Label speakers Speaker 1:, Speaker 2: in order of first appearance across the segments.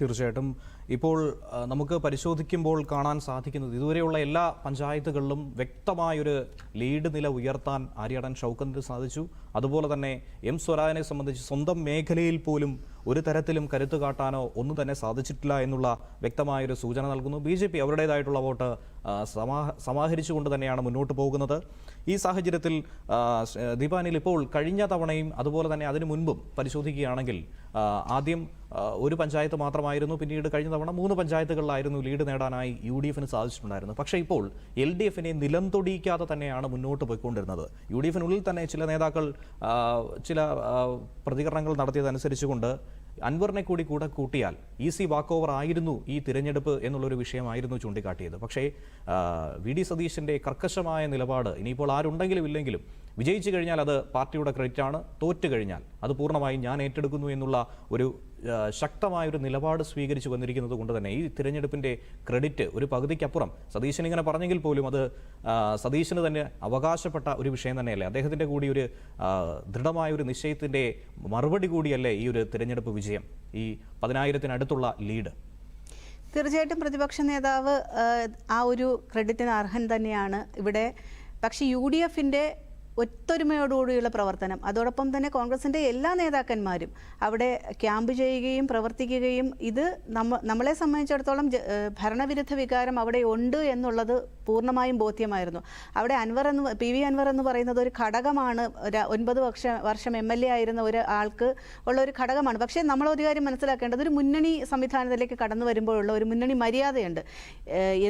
Speaker 1: തീർച്ചയായിട്ടും. ഇപ്പോൾ നമുക്ക് പരിശോധിക്കുമ്പോൾ കാണാൻ സാധിക്കുന്നത് ഇതുവരെയുള്ള എല്ലാ പഞ്ചായത്തുകളിലും വ്യക്തമായൊരു ലീഡ് നില ഉയർത്താൻ ആര്യാടൻ ഷൗക്കത്തിന് സാധിച്ചു. അതുപോലെ തന്നെ എം സ്വരാജിനെ സംബന്ധിച്ച് സ്വന്തം മേഖലയിൽ പോലും ഒരു തരത്തിലും കരുത്ത് കാട്ടാനോ ഒന്നും തന്നെ സാധിച്ചിട്ടില്ല എന്നുള്ള വ്യക്തമായൊരു സൂചന നൽകുന്നു. ബി ജെ പി അവരുടേതായിട്ടുള്ള വോട്ട് സമാ സമാഹരിച്ചുകൊണ്ട് തന്നെയാണ് മുന്നോട്ട് പോകുന്നത്. ഈ സാഹചര്യത്തിൽ ദീപാനിൽ ഇപ്പോൾ കഴിഞ്ഞ തവണയും അതുപോലെ തന്നെ അതിനു മുൻപും പരിശോധിക്കുകയാണെങ്കിൽ ആദ്യം ഒരു പഞ്ചായത്ത് മാത്രമായിരുന്നു പിന്നീട് കഴിഞ്ഞ തവണ മൂന്ന് പഞ്ചായത്തുകളിലായിരുന്നു ലീഡ് നേടാനായി യു ഡി എഫിന് സാധിച്ചിട്ടുണ്ടായിരുന്നു പക്ഷേ ഇപ്പോൾ എൽ ഡി എഫിനെ നിലംതൊടിയിക്കാതെ തന്നെയാണ് മുന്നോട്ട് പോയിക്കൊണ്ടിരുന്നത്. യു ഡി എഫിനുള്ളിൽ തന്നെ ചില നേതാക്കൾ ചില പ്രതികരണങ്ങൾ നടത്തിയതനുസരിച്ചുകൊണ്ട് അൻവറിനെ കൂടി കൂടെ കൂട്ടിയാൽ ഈസി വാക്ക് ഓവർ ആയിരുന്നു ഈ തിരഞ്ഞെടുപ്പ് എന്നുള്ളൊരു വിഷയമായിരുന്നു ചൂണ്ടിക്കാട്ടിയത്. പക്ഷേ വി ഡി സതീശന്റെ കർക്കശമായ നിലപാട് ഇനിയിപ്പോൾ ആരുണ്ടെങ്കിലും ഇല്ലെങ്കിലും വിജയിച്ചു കഴിഞ്ഞാൽ അത് പാർട്ടിയുടെ ക്രെഡിറ്റ് ആണ്. തോറ്റു കഴിഞ്ഞാൽ അത് പൂർണമായും ഞാൻ ഏറ്റെടുക്കുന്നു എന്നുള്ള ഒരു ശക്തമായ ശക്തമായൊരു നിലപാട് സ്വീകരിച്ചു വന്നിരിക്കുന്നത് കൊണ്ട് തന്നെ ഈ തിരഞ്ഞെടുപ്പിന്റെ ക്രെഡിറ്റ് ഒരു പകുതിക്കപ്പുറം. സതീശൻ ഇങ്ങനെ പറഞ്ഞെങ്കിൽ പോലും അത് സതീശന് തന്നെ അവകാശപ്പെട്ട ഒരു വിഷയം തന്നെയല്ലേ? അദ്ദേഹത്തിന്റെ കൂടി ഒരു ദൃഢമായ ഒരു നിശ്ചയത്തിന്റെ മറുപടി കൂടിയല്ലേ ഈ ഒരു തിരഞ്ഞെടുപ്പ് വിജയം? ഈ പതിനായിരത്തിനടുത്തുള്ള ലീഡ്
Speaker 2: തീർച്ചയായിട്ടും പ്രതിപക്ഷ നേതാവ് ആ ഒരു ക്രെഡിറ്റിന് അർഹൻ തന്നെയാണ് ഇവിടെ. പക്ഷേ യു ഡി എഫിന്റെ ഒത്തൊരുമയോടുകൂടിയുള്ള പ്രവർത്തനം. അതോടൊപ്പം തന്നെ കോൺഗ്രസിന്റെ എല്ലാ നേതാക്കന്മാരും അവിടെ ക്യാമ്പ് ചെയ്യുകയും പ്രവർത്തിക്കുകയും ഇത് നമ്മ നമ്മളെ സംബന്ധിച്ചിടത്തോളം ഭരണവിരുദ്ധ വികാരം അവിടെ ഉണ്ട് എന്നുള്ളത് പൂർണമായും ബോധ്യമായിരുന്നു. അവിടെ അൻവർ എന്ന് പി വി അൻവർ എന്ന് പറയുന്നത് ഒരു ഘടകമാണ്. ഒരു ഒൻപത് വർഷ വർഷം എം എൽ എ ആയിരുന്ന ഒരു ആൾക്ക് ഉള്ള ഒരു ഘടകമാണ്. പക്ഷേ നമ്മൾ ഒരു കാര്യം മനസ്സിലാക്കേണ്ടത് ഒരു മുന്നണി സംവിധാനത്തിലേക്ക് കടന്നു വരുമ്പോഴുള്ള ഒരു മുന്നണി മര്യാദയുണ്ട്.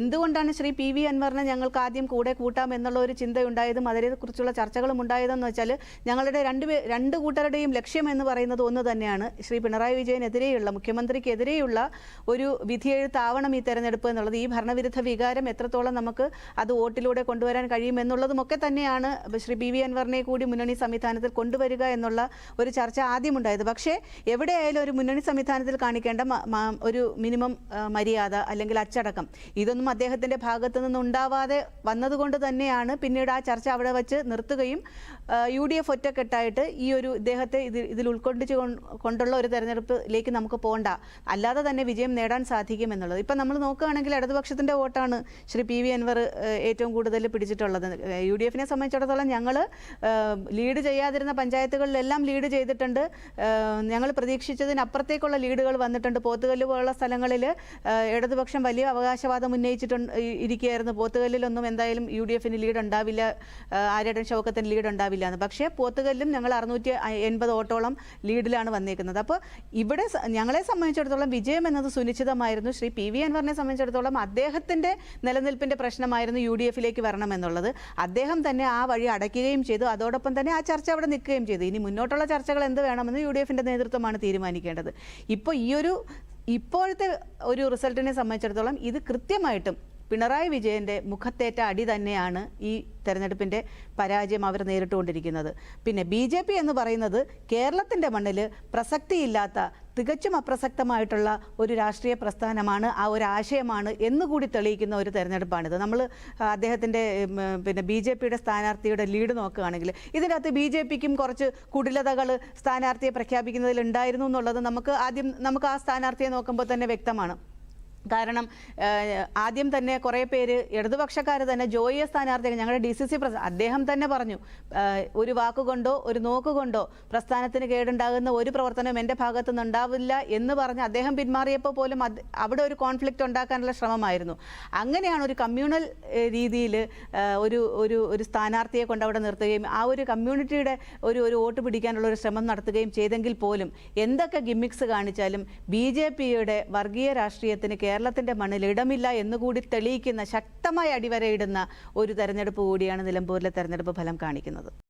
Speaker 2: എന്തുകൊണ്ടാണ് ശ്രീ പി വി അൻവറിനെ ഞങ്ങൾക്ക് ആദ്യം കൂടെ കൂട്ടാം എന്നുള്ള ഒരു ചിന്തയുണ്ടായതും അതിനെക്കുറിച്ചുള്ള ചർച്ചകളും ഉണ്ടായതെന്ന് വെച്ചാൽ ഞങ്ങളുടെ രണ്ട് രണ്ട് കൂട്ടരുടെയും ലക്ഷ്യം എന്ന് പറയുന്നത് ഒന്ന് തന്നെയാണ്. ശ്രീ പിണറായി വിജയനെതിരെയുള്ള മുഖ്യമന്ത്രിക്കെതിരെയുള്ള ഒരു വിധിയെഴുത്താവണം ഈ തെരഞ്ഞെടുപ്പ് എന്നുള്ളത്. ഈ ഭരണവിരുദ്ധ വികാരം എത്രത്തോളം നമുക്ക് അത് വോട്ടിലൂടെ കൊണ്ടുവരാൻ കഴിയും എന്നുള്ളതുമൊക്കെ തന്നെയാണ് ശ്രീ പി വി അൻവറിനെ കൂടി മുന്നണി സംവിധാനത്തിൽ കൊണ്ടുവരിക എന്നുള്ള ഒരു ചർച്ച ആദ്യമുണ്ടായത്. പക്ഷേ എവിടെയായാലും ഒരു മുന്നണി സംവിധാനത്തിൽ കാണിക്കേണ്ട ഒരു മിനിമം മര്യാദ അല്ലെങ്കിൽ അച്ചടക്കം ഇതൊന്നും അദ്ദേഹത്തിന്റെ ഭാഗത്തു നിന്ന് ഉണ്ടാവാതെ വന്നതുകൊണ്ട് തന്നെയാണ് പിന്നീട് ആ ചർച്ച അവിടെ വച്ച് നിർത്തുകയും യു ഡി എഫ് ഒറ്റക്കെട്ടായിട്ട് ഈ ഒരു ഇദ്ദേഹത്തെ ഇതിൽ ഇതിൽ ഉൾക്കൊണ്ടിച്ച് കൊണ്ടുള്ള ഒരു തെരഞ്ഞെടുപ്പിലേക്ക് നമുക്ക് പോകണ്ട. അല്ലാതെ തന്നെ വിജയം നേടാൻ സാധിക്കും എന്നുള്ളത്. ഇപ്പം നമ്മൾ നോക്കുകയാണെങ്കിൽ ഇടതുപക്ഷത്തിന്റെ വോട്ടാണ് ശ്രീ പി വി അൻവർ ഏറ്റവും കൂടുതൽ പിടിച്ചിട്ടുള്ളത്. യു ഡി എഫിനെ സംബന്ധിച്ചിടത്തോളം ഞങ്ങൾ ലീഡ് ചെയ്യാതിരുന്ന പഞ്ചായത്തുകളിലെല്ലാം ലീഡ് ചെയ്തിട്ടുണ്ട്. ഞങ്ങൾ പ്രതീക്ഷിച്ചതിനപ്പുറത്തേക്കുള്ള ലീഡുകൾ വന്നിട്ടുണ്ട്. പോത്തുകല്ല് പോലുള്ള സ്ഥലങ്ങളിൽ ഇടതുപക്ഷം വലിയ അവകാശവാദം ഉന്നയിച്ചിട്ടുണ്ട് ഇരിക്കുകയായിരുന്നു. പോത്തുകല്ലിലൊന്നും എന്തായാലും യു ഡി എഫിന് ലീഡ് ഉണ്ടാവില്ല. ആര്യടൻ ഷൗക്കത്തിന് ലീഡ് ഉണ്ടാവില്ല എന്ന് പക്ഷേ പോത്തുകല്ലും ഞങ്ങൾ അറുന്നൂറ്റി എൺപത് ഓട്ടോളം ലീഡിലാണ് വന്നേക്കുന്നത്. അപ്പോൾ ഇവിടെ ഞങ്ങളെ സംബന്ധിച്ചിടത്തോളം വിജയം എന്നത് സുനിശ്ചിതമായിരുന്നു. ശ്രീ പി വി അൻവറിനെ സംബന്ധിച്ചിടത്തോളം അദ്ദേഹത്തിന്റെ നിലനിൽപ്പിന്റെ പ്രശ്നമായിരുന്നു യു ഡി എഫിലേക്ക് വരണമെന്നുള്ളത് അദ്ദേഹം തന്നെ ആ വഴി അടയ്ക്കുകയും ചെയ്തു. അതോടൊപ്പം തന്നെ ആ ചർച്ച അവിടെ നിൽക്കുകയും ചെയ്തു. ഇനി മുന്നോട്ടുള്ള ചർച്ചകൾ എന്ത് വേണമെന്ന് യു ഡി എഫിന്റെ നേതൃത്വമാണ് തീരുമാനിക്കേണ്ടത്. ഇപ്പോൾ ഈ ഒരു ഇപ്പോഴത്തെ ഒരു റിസൾട്ടിനെ സംബന്ധിച്ചിടത്തോളം ഇത് കൃത്യമായിട്ടും പിണറായി വിജയന്റെ മുഖത്തേറ്റ അടി തന്നെയാണ് ഈ തെരഞ്ഞെടുപ്പിന്റെ പരാജയം അവർ നേരിട്ടുകൊണ്ടിരിക്കുന്നത്. പിന്നെ ബി ജെ പി എന്ന് പറയുന്നത് കേരളത്തിന്റെ മണ്ണിൽ പ്രസക്തിയില്ലാത്ത തികച്ചും അപ്രസക്തമായിട്ടുള്ള ഒരു രാഷ്ട്രീയ പ്രസ്ഥാനമാണ് ആ ഒരു ആശയമാണ് എന്നുകൂടി തെളിയിക്കുന്ന ഒരു തെരഞ്ഞെടുപ്പാണിത്. നമ്മൾ അദ്ദേഹത്തിന്റെ പിന്നെ ബി ജെ പിയുടെ സ്ഥാനാർത്ഥിയുടെ ലീഡ് നോക്കുകയാണെങ്കിൽ ഇതിനകത്ത് ബി ജെ പിക്കും കുറച്ച് കുടിലതകൾ സ്ഥാനാർത്ഥിയെ പ്രഖ്യാപിക്കുന്നതിൽ ഉണ്ടായിരുന്നു എന്നുള്ളത് നമുക്ക് ആദ്യം നമുക്ക് ആ സ്ഥാനാർത്ഥിയെ നോക്കുമ്പോൾ തന്നെ വ്യക്തമാണ്. കാരണം ആദ്യം തന്നെ കുറേ പേര് ഇടതുപക്ഷക്കാർ തന്നെ ജോയിയെ സ്ഥാനാർത്ഥികൾ ഞങ്ങളുടെ ഡി സി സി അദ്ദേഹം തന്നെ പറഞ്ഞു ഒരു വാക്കുകൊണ്ടോ ഒരു നോക്കുകൊണ്ടോ പ്രസ്ഥാനത്തിന് കേടുണ്ടാകുന്ന ഒരു പ്രവർത്തനം എന്റെ ഭാഗത്തു നിന്നുണ്ടാവില്ല എന്ന് പറഞ്ഞ് അദ്ദേഹം പിന്മാറിയപ്പോൾ പോലും അവിടെ ഒരു കോൺഫ്ലിക്റ്റ് ഉണ്ടാക്കാനുള്ള ശ്രമമായിരുന്നു. അങ്ങനെയാണ് ഒരു കമ്മ്യൂണൽ രീതിയിൽ ഒരു ഒരു ഒരു സ്ഥാനാർത്ഥിയെ കൊണ്ട് അവിടെ നിർത്തുകയും ആ ഒരു കമ്മ്യൂണിറ്റിയുടെ ഒരു ഒരു വോട്ട് പിടിക്കാനുള്ള ഒരു ശ്രമം നടത്തുകയും ചെയ്തെങ്കിൽ പോലും എന്തൊക്കെ ഗിമ്മിക്സ് കാണിച്ചാലും ബി ജെ പിയുടെ വർഗീയ രാഷ്ട്രീയത്തിന് കേരളത്തിന്റെ മണ്ണിൽ ഇടമില്ല എന്നുകൂടി തെളിയിക്കുന്ന ശക്തമായ അടിവരയിടുന്ന ഒരു തെരഞ്ഞെടുപ്പ് കൂടിയാണ് നിലമ്പൂരിലെ തെരഞ്ഞെടുപ്പ് ഫലം കാണിക്കുന്നത്.